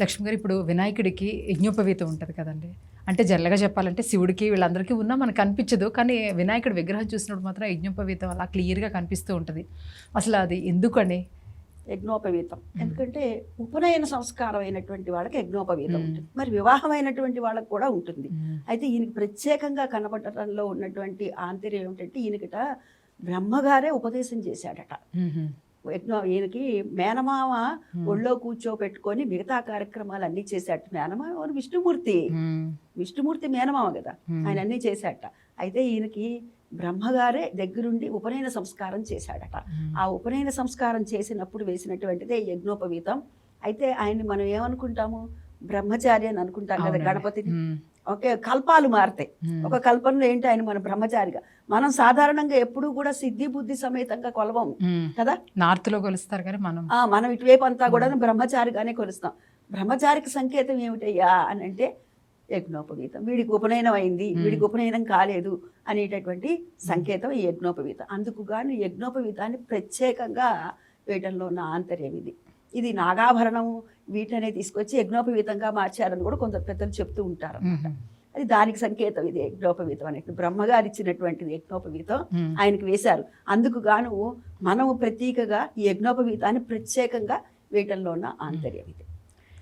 లక్ష్మి గారు ఇప్పుడు వినాయకుడికి యజ్ఞోపవీతం ఉంటుంది కదండి. అంటే జల్లగా చెప్పాలంటే శివుడికి వీళ్ళందరికీ ఉన్నా మనకు కనిపించదు కానీ వినాయకుడి విగ్రహం చూసినప్పుడు మాత్రం యజ్ఞోపవీతం అలా క్లియర్గా కనిపిస్తూ ఉంటుంది. అసలు అది ఎందుకని? యజ్ఞోపవీతం. ఎందుకంటే ఉపనయన సంస్కారం అయినటువంటి వాళ్ళకి యజ్ఞోపవీతం. ఉంటుంది. మరి వివాహమైనటువంటి వాళ్ళకి కూడా ఉంటుంది. అయితే ఈయనకి ప్రత్యేకంగా కనబడటంలో ఉన్నటువంటి ఆంతర్యం ఏమిటంటే ఈయనకిట బ్రహ్మగారే ఉపదేశం చేశాడట. ఈయనకి మేనమామ మ్మ్. ఒళ్ళో కూర్చోపెట్టుకొని మిగతా కార్యక్రమాలు అన్నీ చేశాట మేనమామ ఎవరు? విష్ణుమూర్తి. విష్ణుమూర్తి మేనమామ కదా. ఆయన అన్నీ చేశాట అయితే ఈయనకి బ్రహ్మగారే దగ్గరుండి ఉపనయన సంస్కారం చేశాడట. ఆ ఉపనయన సంస్కారం చేసినప్పుడు వేసినటువంటిదే యజ్ఞోపవీతం అయితే ఆయన్ని మనం ఏమనుకుంటాము బ్రహ్మచారి అని అనుకుంటాం కదా. గణపతిని. ఓకే కల్పాలు మారతాయి. ఒక కల్పనలో ఏంటి ఆయన మన బ్రహ్మచారిగా? మనం సాధారణంగా ఎప్పుడూ కూడా సిద్ధి బుద్ధి సమేతంగా కొలవము. కదా? నార్త్లో కొలుస్తారు కానీ మనం. మనం ఇటువైపు అంతా కూడా బ్రహ్మచారిగానే కొలుస్తాం. బ్రహ్మచారికి సంకేతం ఏమిటయ్యా? అని అంటే యజ్ఞోపవీతం. వీడికి ఉపనయనం అయింది. వీడికి ఉపనయనం కాలేదు అనేటటువంటి సంకేతం ఈ యజ్ఞోపవీతం. అందుకు గాను యజ్ఞోపవీతాన్ని ప్రత్యేకంగా వేయటంలో ఉన్న ఆంతర్యం ఇది. ఇది నాగాభరణం వీటనే తీసుకొచ్చి యజ్ఞోపవీతంగా మార్చారని కూడా కొందరు పెద్దలు చెప్తూ ఉంటారు. అది దానికి సంకేతం ఇది యజ్ఞోపవీతం అనేది బ్రహ్మగారు ఇచ్చినటువంటిది యజ్ఞోపవీతం. ఆయనకు వేశారు అందుకు గాను మనము ప్రతీకగా ఈ యజ్ఞోపవీతాన్ని ప్రత్యేకంగా వేయటంలో ఉన్న ఆంతర్యం ఇది